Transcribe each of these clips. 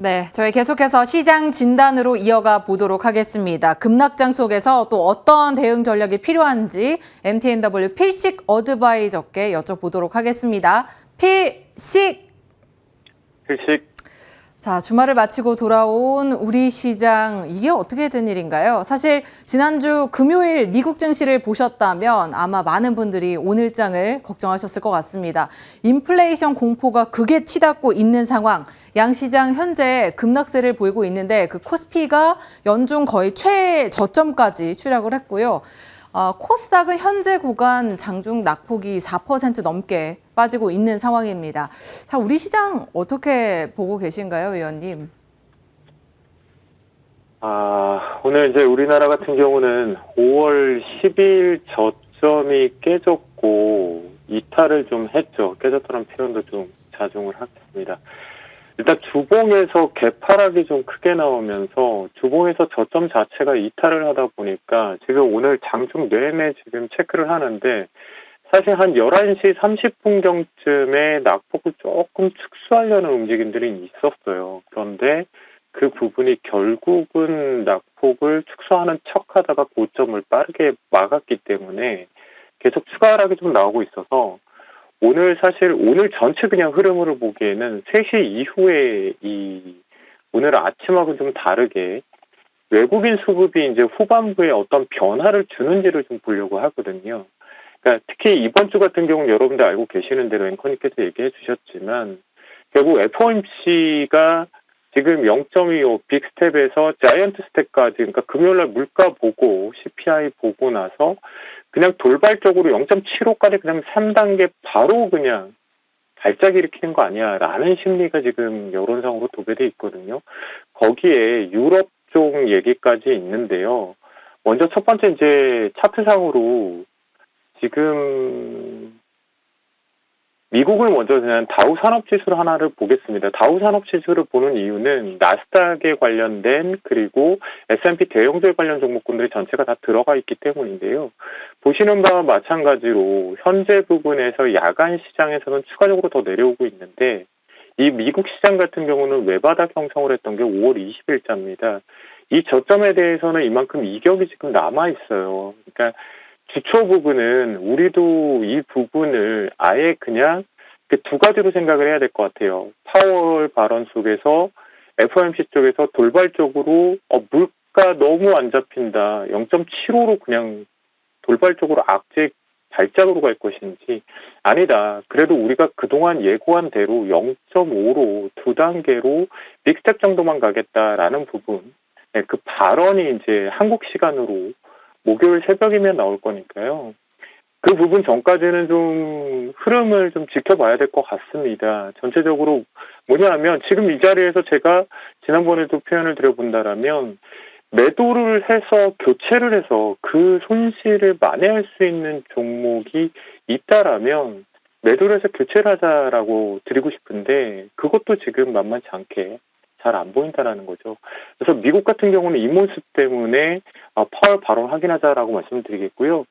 네, 저희 계속해서 시장 진단으로 이어가 보도록 하겠습니다. 급락장 속에서 또 어떤 대응 전략이 필요한지 MTNW 필식 어드바이저께 여쭤보도록 하겠습니다. 필식! 필식 자, 주말을 마치고 돌아온 우리 시장, 이게 어떻게 된 일인가요? 사실 지난주 금요일 미국 증시를 보셨다면 아마 많은 분들이 오늘장을 걱정하셨을 것 같습니다. 인플레이션 공포가 극에 치닫고 있는 상황, 양시장 현재 급락세를 보이고 있는데 그 코스피가 연중 거의 최저점까지 추락을 했고요. 어, 코스닥은 현재 구간 장중 낙폭이 4% 넘게 빠지고 있는 상황입니다. 자, 우리 시장 어떻게 보고 계신가요, 의원님? 아 오늘 이제 우리나라 같은 경우는 5월 10일 저점이 깨졌고 이탈을 좀 했죠. 깨졌다는 표현도 좀 자중을 하겠습니다. 일단 주봉에서 개파락이 좀 크게 나오면서 주봉에서 저점 자체가 이탈을 하다 보니까 지금 오늘 장중 내내 지금 체크를 하는데 사실 한 11시 30분경쯤에 낙폭을 조금 축소하려는 움직임들이 있었어요. 그런데 그 부분이 결국은 낙폭을 축소하는 척 하다가 고점을 빠르게 막았기 때문에 계속 추가 하락이 좀 나오고 있어서 오늘 사실 오늘 전체 그냥 흐름으로 보기에는 3시 이후에 이 오늘 아침하고 좀 다르게 외국인 수급이 이제 후반부에 어떤 변화를 주는지를 좀 보려고 하거든요. 그러니까 특히 이번 주 같은 경우는 여러분들 알고 계시는 대로 앵커님께서 얘기해 주셨지만 결국 FOMC가 지금 0.25 빅스텝에서 자이언트 스텝까지 그러니까 금요일날 물가 보고 CPI 보고 나서 그냥 돌발적으로 0.75까지 그냥 3단계 바로 그냥 발작 일으키는 거 아니야 라는 심리가 지금 여론상으로 도배돼 있거든요. 거기에 유럽 쪽 얘기까지 있는데요. 먼저 첫 번째 이제 차트상으로 지금 미국을 먼저 그냥 다우 산업 지수를 하나를 보겠습니다. 다우 산업 지수를 보는 이유는 나스닥에 관련된 그리고 S&P 대형주에 관련 종목군들이 전체가 다 들어가 있기 때문인데요. 보시는 바와 마찬가지로 현재 부분에서 야간 시장에서는 추가적으로 더 내려오고 있는데 이 미국 시장 같은 경우는 외바닥 형성을 했던 게 5월 20일자입니다. 이 저점에 대해서는 이만큼 이격이 지금 남아 있어요. 그러니까 주초 부분은 우리도 이 부분을 아예 그냥 그 두 가지로 생각을 해야 될 것 같아요. 파월 발언 속에서 FOMC 쪽에서 돌발적으로 어, 물가 너무 안 잡힌다. 0.75로 그냥 돌발적으로 악재 발작으로 갈 것인지 아니다. 그래도 우리가 그동안 예고한 대로 0.5로 두 단계로 빅스텝 정도만 가겠다라는 부분. 네, 그 발언이 이제 한국 시간으로 목요일 새벽이면 나올 거니까요. 그 부분 전까지는 좀 흐름을 좀 지켜봐야 될 것 같습니다. 전체적으로 뭐냐 하면 지금 이 자리에서 제가 지난번에도 표현을 드려본다라면 매도를 해서 교체를 해서 그 손실을 만회할 수 있는 종목이 있다라면 매도를 해서 교체를 하자라고 드리고 싶은데 그것도 지금 만만치 않게 잘 안 보인다라는 거죠. 그래서 미국 같은 경우는 이 모습 때문에 어, 파월 발언 확인하자라고 말씀드리겠고요.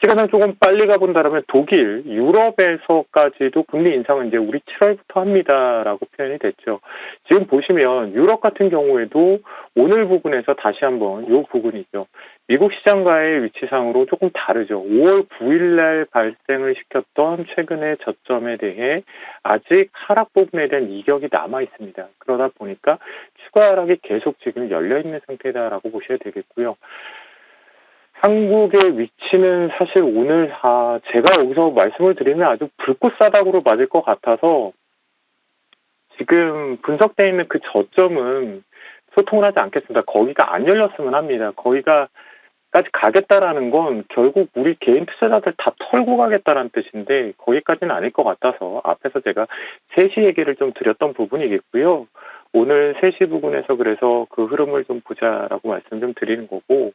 시간을 조금 빨리 가본다면 독일, 유럽에서까지도 금리 인상은 이제 우리 7월부터 합니다라고 표현이 됐죠. 지금 보시면 유럽 같은 경우에도 오늘 부분에서 다시 한번 이 부분이죠. 미국 시장과의 위치상으로 조금 다르죠. 5월 9일 날 발생을 시켰던 최근의 저점에 대해 아직 하락 부분에 대한 이격이 남아 있습니다. 그러다 보니까 추가 하락이 계속 지금 열려 있는 상태다라고 보셔야 되겠고요. 한국의 위치는 사실 오늘 아 제가 여기서 말씀을 드리면 아주 불꽃 사닥으로 맞을 것 같아서 지금 분석되어 있는 그 저점은 소통을 하지 않겠습니다. 거기가 안 열렸으면 합니다. 거기가 까지 가겠다라는 건 결국 우리 개인 투자자들 다 털고 가겠다라는 뜻인데 거기까지는 아닐 것 같아서 앞에서 제가 3시 얘기를 좀 드렸던 부분이겠고요. 오늘 3시 부분에서 그래서 그 흐름을 좀 보자라고 말씀 좀 드리는 거고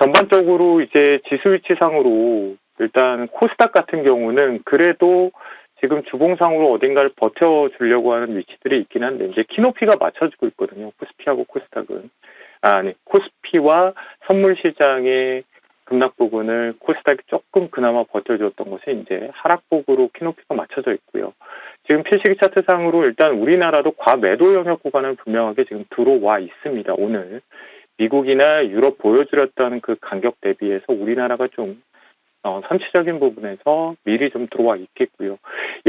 전반적으로 이제 지수 위치상으로 일단 코스닥 같은 경우는 그래도 지금 주봉상으로 어딘가를 버텨주려고 하는 위치들이 있긴 한데 이제 키높이가 맞춰지고 있거든요. 코스피하고 코스닥은. 아, 아니 코스피와 선물 시장의 급락 부분을 코스닥이 조금 그나마 버텨줬던 것이 이제 하락폭으로 키높이가 맞춰져 있고요. 지금 필시기 차트상으로 일단 우리나라도 과매도 영역 구간은 분명하게 지금 들어와 있습니다. 오늘 미국이나 유럽 보여주렸던 그 간격 대비해서 우리나라가 좀 어, 선취적인 부분에서 미리 좀 들어와 있겠고요.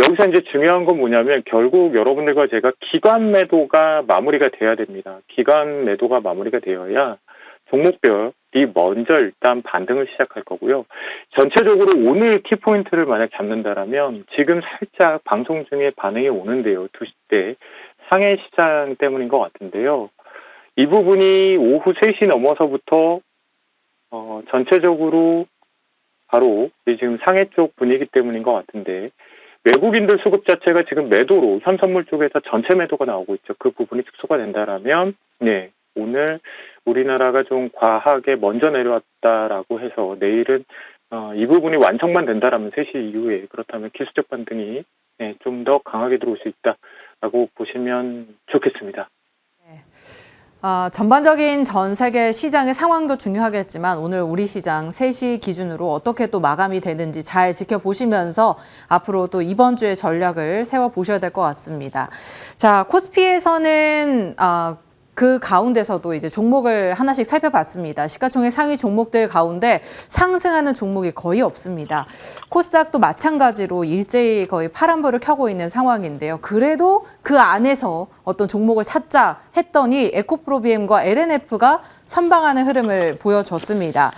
여기서 이제 중요한 건 뭐냐면 결국 여러분들과 제가 기관 매도가 마무리가 돼야 됩니다. 기관 매도가 마무리가 되어야 종목별이 먼저 일단 반등을 시작할 거고요. 전체적으로 오늘 키포인트를 만약 잡는다라면 지금 살짝 방송 중에 반응이 오는데요. 2시 때 상해 시장 때문인 것 같은데요. 이 부분이 오후 3시 넘어서부터 어, 전체적으로 바로 이 지금 상해 쪽 분위기 때문인 것 같은데 외국인들 수급 자체가 지금 매도로 현선물 쪽에서 전체 매도가 나오고 있죠. 그 부분이 축소가 된다라면 네 오늘 우리나라가 좀 과하게 먼저 내려왔다라고 해서 내일은 어, 이 부분이 완성만 된다라면 3시 이후에 그렇다면 기술적 반등이 네, 좀 더 강하게 들어올 수 있다라고 보시면 좋겠습니다. 아, 전반적인 전 세계 시장의 상황도 중요하겠지만 오늘 우리 시장 3시 기준으로 어떻게 또 마감이 되는지 잘 지켜보시면서 앞으로 또 이번 주의 전략을 세워보셔야 될 것 같습니다. 자, 코스피에서는 아, 그 가운데서도 이제 종목을 하나씩 살펴봤습니다. 시가총액 상위 종목들 가운데 상승하는 종목이 거의 없습니다. 코스닥도 마찬가지로 일제히 거의 파란불을 켜고 있는 상황인데요. 그래도 그 안에서 어떤 종목을 찾자 했더니 에코프로비엠과 LNF가 선방하는 흐름을 보여줬습니다.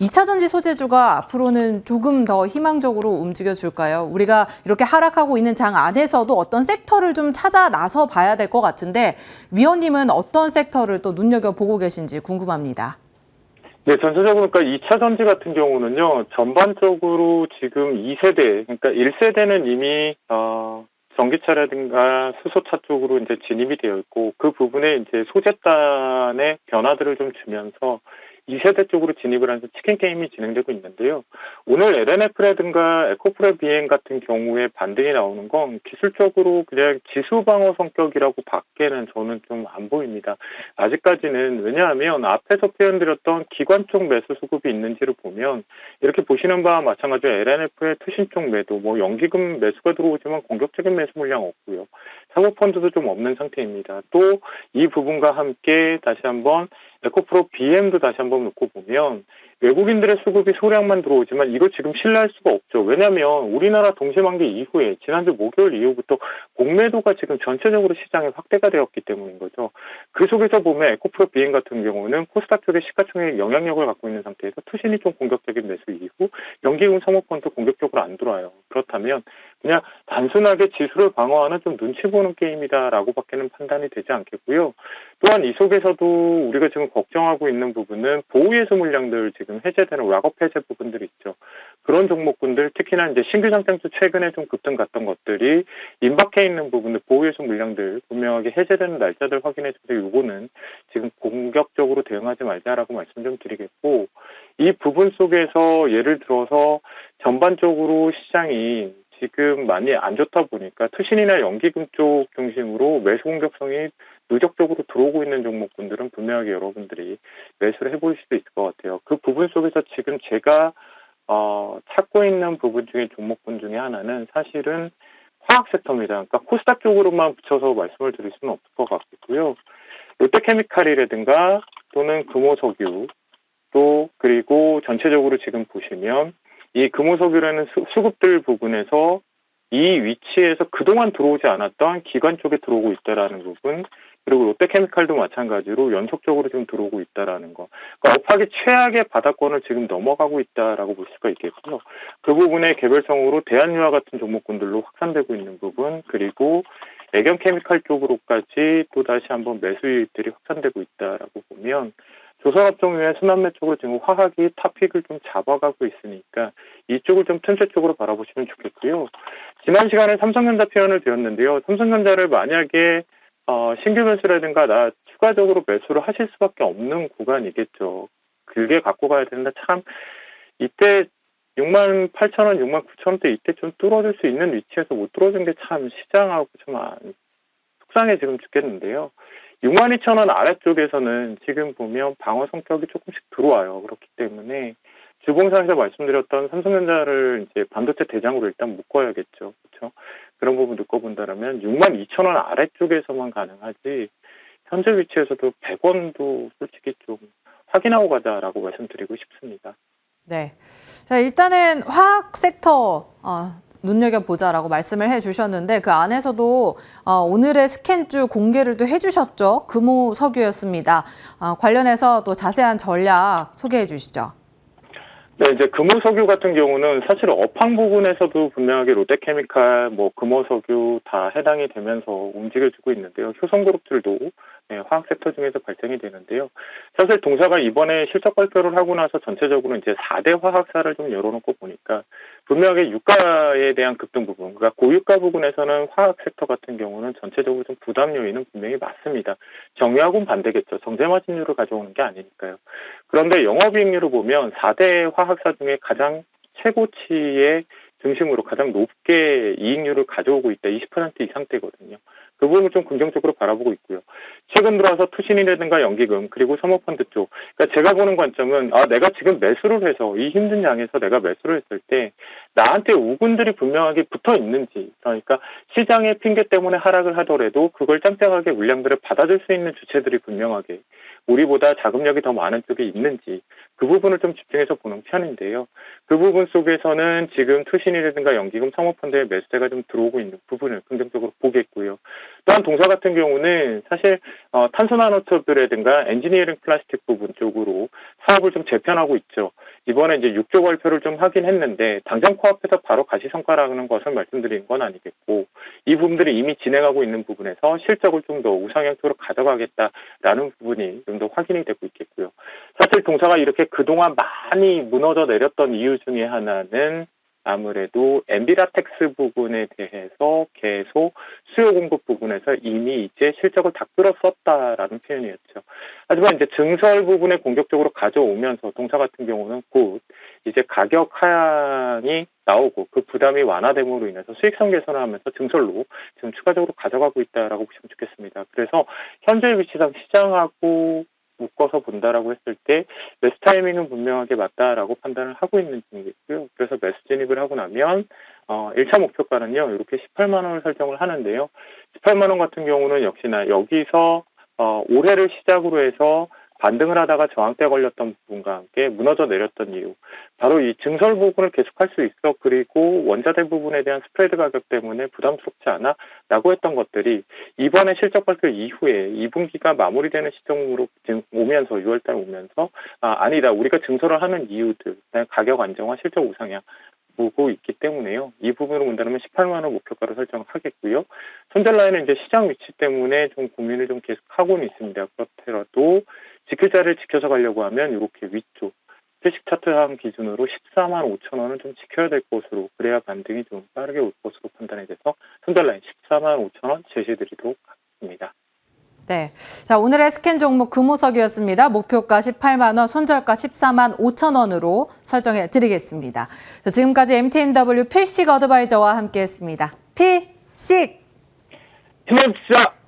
2차 전지 소재주가 앞으로는 조금 더 희망적으로 움직여 줄까요? 우리가 이렇게 하락하고 있는 장 안에서도 어떤 섹터를 좀 찾아 나서 봐야 될 것 같은데 위원님은 어떤 섹터를 또 눈여겨 보고 계신지 궁금합니다. 네, 전체적으로 그러니까 2차 전지 같은 경우는요, 전반적으로 지금 2세대, 그러니까 1세대는 이미, 어, 전기차라든가 수소차 쪽으로 이제 진입이 되어 있고, 그 부분에 이제 소재단의 변화들을 좀 주면서 2세대 쪽으로 진입을 하면서 치킨 게임이 진행되고 있는데요. 오늘 LNF라든가 에코프레 비행 같은 경우에 반등이 나오는 건 기술적으로 그냥 지수 방어 성격이라고 밖에는 저는 좀 안 보입니다. 아직까지는 왜냐하면 앞에서 표현드렸던 기관 쪽 매수 수급이 있는지를 보면 이렇게 보시는 바와 마찬가지로 LNF의 투신 쪽 매도, 뭐 연기금 매수가 들어오지만 공격적인 매수 물량 없고요. 사고 펀드도 좀 없는 상태입니다. 또 이 부분과 함께 다시 한번 에코프로 BM도 다시 한번 놓고 보면 외국인들의 수급이 소량만 들어오지만 이거 지금 신뢰할 수가 없죠. 왜냐하면 우리나라 동시만기 이후에 지난주 목요일 이후부터 공매도가 지금 전체적으로 시장에 확대가 되었기 때문인 거죠. 그 속에서 보면 에코프로 비행 같은 경우는 코스닥 쪽의 시가총액 영향력을 갖고 있는 상태에서 투신이 좀 공격적인 매수 이후 연기금 사모펀드 공격적으로 안 들어와요. 그렇다면 그냥 단순하게 지수를 방어하는 좀 눈치 보는 게임이다라고밖에는 판단이 되지 않겠고요. 또한 이 속에서도 우리가 지금 걱정하고 있는 부분은 보호예수 물량들 지금 해제되는 락업 해제 부분들이 있죠. 그런 종목군들 특히나 이제 신규 상장주 최근에 좀 급등 갔던 것들이 임박해 있는 부분들 보호예수 물량들 분명하게 해제되는 날짜들 확인해 주세요. 요거는 지금 공격적으로 대응하지 말자라고 말씀 좀 드리겠고 이 부분 속에서 예를 들어서 전반적으로 시장이 지금 많이 안 좋다 보니까 투신이나 연기금 쪽 중심으로 매수 공격성이 누적적으로 들어오고 있는 종목군들은 분명하게 여러분들이 매수를 해볼 수도 있을 것 같아요. 그 부분 속에서 지금 제가 어, 찾고 있는 부분 중에 종목군 중에 하나는 사실은 화학 섹터입니다. 그러니까 코스닥 쪽으로만 붙여서 말씀을 드릴 수는 없을 것 같고요. 롯데케미칼이라든가 또는 금호석유 또 그리고 전체적으로 지금 보시면 이 금호석유라는 수, 수급들 부분에서 이 위치에서 그동안 들어오지 않았던 기관 쪽에 들어오고 있다라는 부분 그리고 롯데케미칼도 마찬가지로 연속적으로 지금 들어오고 있다라는 거. 그러니까 업하기 최악의 바닥권을 지금 넘어가고 있다라고 볼 수가 있겠고요. 그 부분의 개별성으로 대한유화 같은 종목군들로 확산되고 있는 부분 그리고 애견 케미칼 쪽으로까지 또 다시 한번 매수 유입들이 확산되고 있다라고 보면 조선업종의 순환매 쪽으로 지금 화학이 탑픽을 좀 잡아가고 있으니까 이쪽을 좀 튼세 쪽으로 바라보시면 좋겠고요. 지난 시간에 삼성전자 표현을 드렸는데요. 삼성전자를 만약에 어, 신규 매수라든가 나 추가적으로 매수를 하실 수밖에 없는 구간이겠죠. 길게 갖고 가야 되는데 참 이때 6만 8천 원, 6만 9천 원대 이때 좀 뚫어줄 수 있는 위치에서 못 뚫어준 게 참 시장하고 좀 안- 속상해 지금 죽겠는데요. 6만 2천 원 아래쪽에서는 지금 보면 방어 성격이 조금씩 들어와요. 그렇기 때문에 주봉상에서 말씀드렸던 삼성전자를 이제 반도체 대장으로 일단 묶어야겠죠. 그렇죠? 그런 부분 듣고 본다라면 6만 2천 원 아래쪽에서만 가능하지 현재 위치에서도 100원도 솔직히 좀 확인하고 가자라고 말씀드리고 싶습니다. 네. 자, 일단은 화학 섹터 어, 눈여겨보자라고 말씀을 해주셨는데 그 안에서도 어, 오늘의 스캔주 공개를 또 해주셨죠. 금호 석유였습니다. 어, 관련해서 또 자세한 전략 소개해 주시죠. 네, 이제 금호석유 같은 경우는 사실 업황 부분에서도 분명하게 롯데케미칼, 뭐 금호석유 다 해당이 되면서 움직여주고 있는데요. 효성그룹들도 네, 화학 섹터 중에서 발생이 되는데요. 사실 동사가 이번에 실적 발표를 하고 나서 전체적으로 이제 4대 화학사를 좀 열어놓고 보니까 분명하게 유가에 대한 급등 부분, 그러니까 고유가 부분에서는 화학 섹터 같은 경우는 전체적으로 좀 부담 요인은 분명히 맞습니다. 정유하고는 반대겠죠. 정제 마진율을 가져오는 게 아니니까요. 그런데 영업이익률을 보면 4대 화학사 중에 가장 최고치의 중심으로 가장 높게 이익률을 가져오고 있다. 20% 이상대거든요. 그 부분을 좀 긍정적으로 바라보고 있고요. 최근 들어와서 투신이라든가 연기금 그리고 사모펀드 쪽. 그러니까 제가 보는 관점은 아 내가 지금 매수를 해서 이 힘든 양에서 내가 매수를 했을 때 나한테 우군들이 분명하게 붙어 있는지 그러니까 시장의 핑계 때문에 하락을 하더라도 그걸 짱짱하게 물량들을 받아줄 수 있는 주체들이 분명하게 우리보다 자금력이 더 많은 쪽에 있는지 그 부분을 좀 집중해서 보는 편인데요. 그 부분 속에서는 지금 투신이라든가 연기금 사모펀드의 매수세가 좀 들어오고 있는 부분을 긍정적으로 보겠고요. 또한 동사 같은 경우는 사실 어, 탄소 나노튜브라든가 엔지니어링 플라스틱 부분 쪽으로 사업을 좀 재편하고 있죠. 이번에 이제 6조 발표를 좀 하긴 했는데 당장 코앞에서 바로 가시 성과라는 것을 말씀드리는 건 아니겠고 이 부분들이 이미 진행하고 있는 부분에서 실적을 좀 더 우상향적으로 가져가겠다라는 부분이 좀 더 확인이 되고 있겠고요. 사실 동사가 이렇게 그동안 많이 무너져 내렸던 이유 중에 하나는 아무래도 엠비라텍스 부분에 대해서 계속 수요 공급 부분에서 이미 이제 실적을 다 끌었었다라는 표현이었죠. 하지만 이제 증설 부분에 공격적으로 가져오면서 동사 같은 경우는 곧 이제 가격 하향이 나오고 그 부담이 완화됨으로 인해서 수익성 개선을 하면서 증설로 지금 추가적으로 가져가고 있다라고 보시면 좋겠습니다. 그래서 현재 위치상 시장하고 묶어서 본다라고 했을 때 매수 타이밍은 분명하게 맞다라고 판단을 하고 있는 중이고요. 그래서 매수 진입을 하고 나면 어 1차 목표가는요. 이렇게 18만 원을 설정을 하는데요. 18만 원 같은 경우는 역시나 여기서 어 올해를 시작으로 해서 반등을 하다가 저항대 걸렸던 부분과 함께 무너져 내렸던 이유. 바로 이 증설 부분을 계속할 수 있어. 그리고 원자재 부분에 대한 스프레드 가격 때문에 부담스럽지 않아. 라고 했던 것들이 이번에 실적 발표 이후에 2분기가 마무리되는 시점으로 오면서 6월달 오면서 아, 아니다. 우리가 증설을 하는 이유들, 가격 안정화, 실적 우상향 보고 있기 때문에요. 이 부분으로 본다면 18만 원 목표가를 설정하겠고요. 손절 라인은 이제 시장 위치 때문에 좀 고민을 좀 계속 하고는 있습니다. 그렇더라도 지킬 자리를 지켜서 가려고 하면 이렇게 위쪽 주식 차트함 기준으로 14만 5천 원은 좀 지켜야 될 것으로 그래야 반등이 좀 빠르게 올 것으로 판단이 돼서 손절 라인 14만 5천 원 제시드리도록 하겠습니다. 네. 자, 오늘의 스캔 종목 금호석이었습니다. 목표가 18만 원, 손절가 14만 5천 원으로 설정해 드리겠습니다. 자, 지금까지 MTNW 필식 어드바이저와 함께 했습니다. 필식! 힘내십시오!